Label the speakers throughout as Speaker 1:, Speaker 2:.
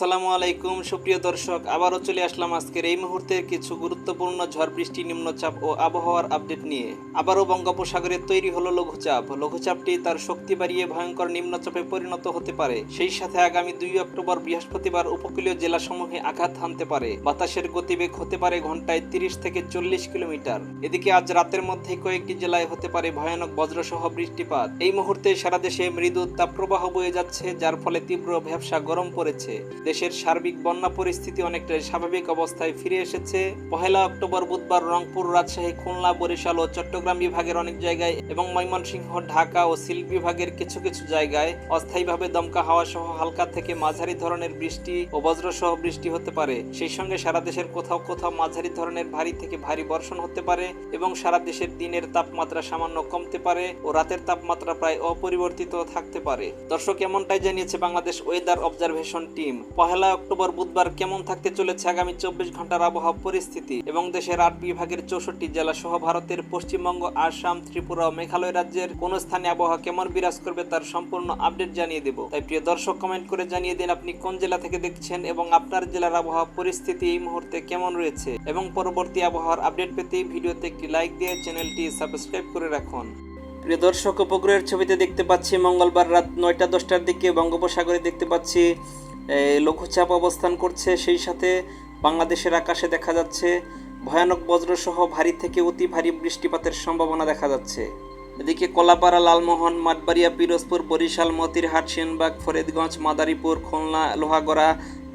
Speaker 1: আসসালামু আলাইকুম, সুপ্রিয় দর্শক। আবারও চলে আসলাম আজকের এই মুহূর্তের কিছু গুরুত্বপূর্ণ ঝড় বৃষ্টি নিম্নচাপ ও আবহাওয়ার আপডেট নিয়ে। আবারও বঙ্গোপসাগরে তৈরি হলো লঘুচাপ। লঘুচাপটি তার শক্তি বাড়িয়ে ভয়ঙ্কর নিম্নচাপে পরিণত হতে পারে। সেই সাথে আগামী দুই অক্টোবর বৃহস্পতিবার উপকূলীয় জেলাসমূহে আঘাত হানতে পারে। বাতাসের গতিবেগ হতে পারে ঘন্টায় তিরিশ থেকে চল্লিশ কিলোমিটার। এদিকে আজ রাতের মধ্যে কয়েকটি জেলায় হতে পারে ভয়ানক বজ্রসহ বৃষ্টিপাত। এই মুহূর্তে সারা দেশে মৃদু তাপপ্রবাহ বয়ে যাচ্ছে, যার ফলে তীব্র ভ্যাবসা গরম পড়েছে। দেশের সার্বিক বন্যা পরিস্থিতি অনেকটাই স্বাভাবিক অবস্থায় ফিরে এসেছে। পহেলা অক্টোবর বুধবার রংপুর, রাজশাহী, খুলনা, বরিশাল ও চট্টগ্রাম বিভাগের অনেক জায়গায় এবং ময়মনসিংহ, ঢাকা ও সিল্ক বিভাগের কিছু কিছু জায়গায় অস্থায়ীভাবে দমকা হাওয়া সহ হালকা থেকে মাঝারি ধরনের বৃষ্টি ও বজ্রসহ বৃষ্টি হতে পারে। সেই সঙ্গে সারা দেশের কোথাও কোথাও মাঝারি ধরনের ভারী থেকে ভারী বর্ষণ হতে পারে এবং সারা দেশের দিনের তাপমাত্রা সামান্য কমতে পারে ও রাতের তাপমাত্রা প্রায় অপরিবর্তিত থাকতে পারে। দর্শক, এমনটাই জানিয়েছে বাংলাদেশ ওয়েদার অবজারভেশন টিম। পহেলা অক্টোবর বুধবার কেমন থাকতে চলেছে আগামী চব্বিশ ঘণ্টার আবহাওয়া পরিস্থিতি? এবং দেশের আট বিভাগের চৌষট্টি জেলা সহ ভারতের পশ্চিমবঙ্গ, আসাম, ত্রিপুরা ও মেঘালয় রাজ্যের কোন স্থানে আবহাওয়া কেমন বিরাজ করবে তার সম্পূর্ণ আপডেট জানিয়ে দেব। তাই প্রিয় দর্শক কমেন্ট করে জানিয়ে দিন আপনি কোন জেলা থেকে দেখছেন এবং আপনার জেলার আবহাওয়া পরিস্থিতি এই মুহূর্তে কেমন রয়েছে। এবং পরবর্তী আবহাওয়ার আপডেট পেতে ভিডিওতে একটি লাইক দিয়ে চ্যানেলটি সাবস্ক্রাইব করে রাখুন। প্রিয় দর্শক, উপগ্রহের ছবিতে দেখতে পাচ্ছি মঙ্গলবার রাত নয়টা দশটার দিকে বঙ্গোপসাগরে দেখতে পাচ্ছি লঘুচাপ অবস্থান করছে, সেই সাথে বাংলাদেশের আকাশে দেখা যাচ্ছে ভয়ানক বজ্রসহ ভারী থেকে অতি ভারী বৃষ্টিপাতের সম্ভাবনা দেখা যাচ্ছে। এদিকে কলাপাড়া, লালমোহন, মাঠবাড়িয়া, পিরোজপুর, বরিশাল, মতিরহাট, সেনবাগ, ফরিদগঞ্জ, মাদারীপুর, খুলনা, লোহাগড়া,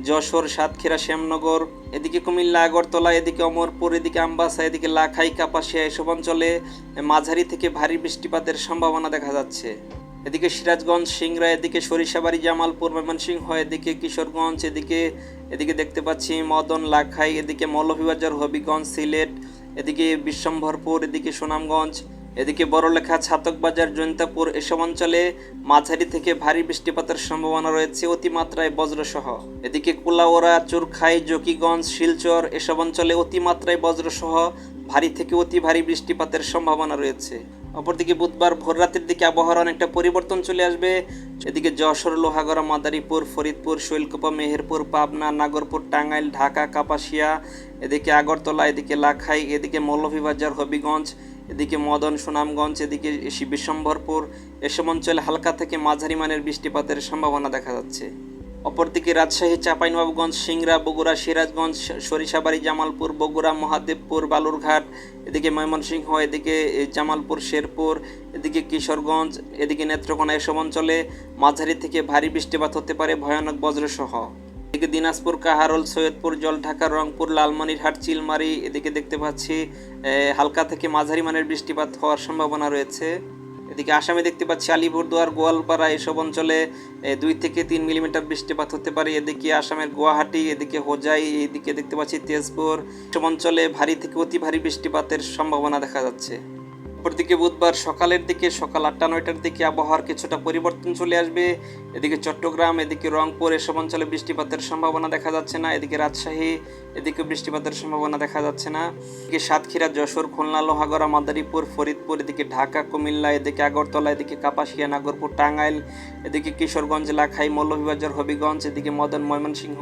Speaker 1: যশোর, সাতক্ষীরা, শ্যামনগর, এদিকে কুমিল্লা, আগরতলা, এদিকে অমরপুর, এদিকে আমবাসা, এদিকে লাখাই, কাপাসিয়া, এসব অঞ্চলে মাঝারি থেকে ভারী বৃষ্টিপাতের সম্ভাবনা দেখা যাচ্ছে। এদিকে সিরাজগঞ্জ সিংরা এদিকে সরিষাবাড়ি, জামালপুর, ময়মনসিংহ, এদিকে কিশোরগঞ্জ, এদিকে এদিকে দেখতে পাচ্ছি মদন, লাখাই, এদিকে মৌলভীবাজার, হবিগঞ্জ, সিলেট, এদিকে বিশ্বম্ভরপুর, এদিকে সুনামগঞ্জ, এদিকে বড়লেখা, ছাতকবাজার, জৈন্তাপুর এসব অঞ্চলে মাঝারি থেকে ভারী বৃষ্টিপাতের সম্ভাবনা রয়েছে অতিমাত্রায় বজ্রসহ। এদিকে কুলাওড়া চুরখাই, জকিগঞ্জ, শিলচর এসব অঞ্চলে অতিমাত্রায় বজ্রসহ ভারী থেকে অতি ভারী বৃষ্টিপাতের সম্ভাবনা রয়েছে। অপরদিকে বুধবার ভোর রাতের দিকে আবহাওয়ার অনেকটা পরিবর্তন চলে আসবে। এদিকে যশোর, লোহাগড়া, মাদারীপুর, ফরিদপুর, শৈলকুপা, মেহেরপুর, পাবনা, নাগরপুর, টাঙ্গাইল, ঢাকা, কাপাসিয়া, এদিকে আগরতলা, এদিকে লাখাই, এদিকে মৌলভীবাজার, হবিগঞ্জ, এদিকে মদন, সুনামগঞ্জ, এদিকে বিশ্বম্ভরপুর। এসব অঞ্চলে হালকা থেকে মাঝারি মানের বৃষ্টিপাতের সম্ভাবনা দেখা যাচ্ছে। অপরদিকে রাজশাহী, চাঁপাইনবাবগঞ্জ, সিংড়া, বগুড়া, সিরাজগঞ্জ, সরিষাবাড়ি, জামালপুর, বগুড়া, মহাদেবপুর, বালুরঘাট, এদিকে ময়মনসিংহ, এদিকে জামালপুর, শেরপুর, এদিকে কিশোরগঞ্জ, এদিকে নেত্রকোনা এসব অঞ্চলে মাঝারি থেকে ভারী বৃষ্টিপাত হতে পারে ভয়ানক বজ্রসহ। এদিকে দিনাজপুর, কাহারোল, সৈয়দপুর, জলঢাকা, রংপুর, লালমনিরহাট, চিলমারি, এদিকে দেখতে পাচ্ছি হালকা থেকে মাঝারি মানের বৃষ্টিপাত হওয়ার সম্ভাবনা রয়েছে। এদিকে আসামে দেখতে পাচ্ছি আলিপুরদুয়ার গোয়ালপাড়া এসব অঞ্চলে দুই থেকে তিন মিলিমিটার বৃষ্টিপাত হতে পারে। এদিকে আসামের গুয়াহাটি, এদিকে হোজাই, এদিকে দেখতে পাচ্ছি তেজপুর। এসব অঞ্চলে ভারী থেকে অতি ভারী বৃষ্টিপাতের সম্ভাবনা দেখা যাচ্ছে। অপরদিকে বুধবার সকালের দিকে সকাল আটটা, নয়টার দিকে আবহাওয়ার কিছুটা পরিবর্তন চলে আসবে। এদিকে চট্টগ্রাম, এদিকে রংপুর, এসব অঞ্চলে বৃষ্টিপাতের সম্ভাবনা দেখা যাচ্ছে না। এদিকে রাজশাহী, এদিকে বৃষ্টিপাতের সম্ভাবনা দেখা যাচ্ছে না। এদিকে সাতক্ষীরা, যশোর, খুলনা, লোহাগড়া, মাদারীপুর, ফরিদপুর, এদিকে ঢাকা, কুমিল্লা, এদিকে আগরতলা, এদিকে কাপাসিয়া, নাগরপুর, টাঙ্গাইল, এদিকে কিশোরগঞ্জ, লাখাই, মৌলভীবাজার, হবিগঞ্জ, এদিকে মদন, ময়মনসিংহ,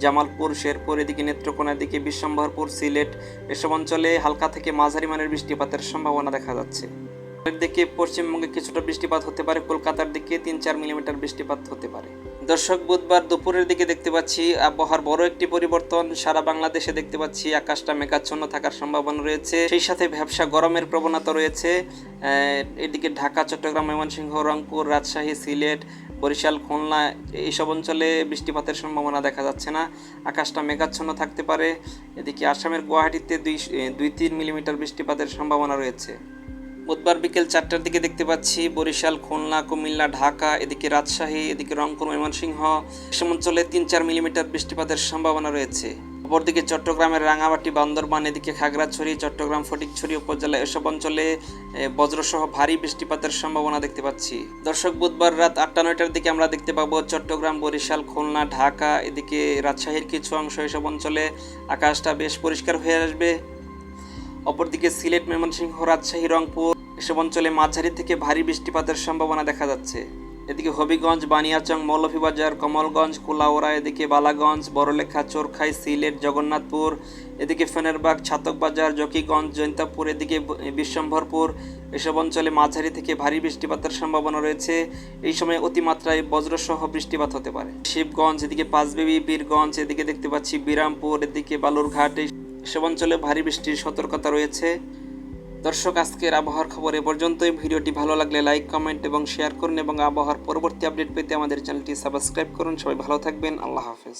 Speaker 1: জামালপুর, শেরপুর, এদিকে নেত্রকোনা, এদিকে বিশ্বম্ভরপুর, সিলেট, এসব অঞ্চলে হালকা থেকে মাঝারি মানের বৃষ্টিপাতের সম্ভাবনা দেখা যাচ্ছে। দিকে পশ্চিমবঙ্গে কিছুটা বৃষ্টিপাত হতে পারে, কলকাতার দিকে তিন চার মিলিমিটার বৃষ্টিপাত হতে পারে। দর্শক, বুধবার দুপুরের দিকে দেখতে পাচ্ছি আবহাওয়ার বড় একটি পরিবর্তন। সারা বাংলাদেশে দেখতে পাচ্ছি আকাশটা মেঘাচ্ছন্ন থাকার সম্ভাবনা রয়েছে। সেই সাথে ব্যবসা গরমের প্রবণতা রয়েছে। এদিকে ঢাকা, চট্টগ্রাম, ময়মনসিংহ, রংপুর, রাজশাহী, সিলেট, বরিশাল, খুলনা এইসব অঞ্চলে বৃষ্টিপাতের সম্ভাবনা দেখা যাচ্ছে না। আকাশটা মেঘাচ্ছন্ন থাকতে পারে। এদিকে আসামের গুয়াহাটিতে দুই দুই তিন মিলিমিটার বৃষ্টিপাতের সম্ভাবনা রয়েছে। বুধবার বিকেল চারটার দিকে দেখতে পাচ্ছি বরিশাল, খুলনা, কুমিল্লা, ঢাকা, এদিকে রাজশাহী, এদিকে রংপুর, ময়মনসিংহ। এসব অঞ্চলে তিন চার মিলিমিটার বৃষ্টিপাতের সম্ভাবনা রয়েছে। অপরদিকে চট্টগ্রামের রাঙামাটি, বান্দরবান, এদিকে খাগড়াছড়ি, চট্টগ্রাম, ফটিকছড়ি উপজেলা এসব অঞ্চলে বজ্রসহ ভারী বৃষ্টিপাতের সম্ভাবনা দেখতে পাচ্ছি। দর্শক, বুধবার রাত আটটা নয়টার দিকে আমরা দেখতে পাবো চট্টগ্রাম, বরিশাল, খুলনা, ঢাকা, এদিকে রাজশাহীর কিছু অংশ এসব অঞ্চলে আকাশটা বেশ পরিষ্কার হয়ে আসবে। অপরদিকে সিলেট, ময়মনসিংহ, রাজশাহী, রংপুর এসব অঞ্চলে মাঝারি থেকে ভারী বৃষ্টিপাতের সম্ভাবনা দেখা যাচ্ছে। এদিকে হবিগঞ্জ, বানিয়াচং, মৌলভীবাজার, কমলগঞ্জ, কুলাউড়া, এদিকে বালাগঞ্জ, বড়লেখা, চোরখাই, সিলেট, জগন্নাথপুর, এদিকে ফেনেরবাগ, ছাতকবাজার, জকিগঞ্জ, জৈন্তাপুর, এদিকে বিশ্বম্ভরপুর। এসব অঞ্চলে মাঝারি থেকে ভারী বৃষ্টিপাতের সম্ভাবনা রয়েছে। এই সময় অতিমাত্রায় বজ্রসহ বৃষ্টিপাত হতে পারে। শিবগঞ্জ, এদিকে পাঁচবিবি, বীরগঞ্জ, এদিকে দেখতে পাচ্ছি বিরামপুর, এদিকে বালুরঘাট, এই সব অঞ্চলে ভারী বৃষ্টির সতর্কতা রয়েছে। দর্শক, আজকের আবহাওয়ার খবর এ পর্যন্তই। ভিডিওটি ভালো লাগলে লাইক, কমেন্ট এবং শেয়ার করুন এবং আবহাওয়ার পরবর্তী আপডেট পেতে আমাদের চ্যানেলটি সাবস্ক্রাইব করুন। সবাই ভালো থাকবেন। আল্লাহ হাফেজ।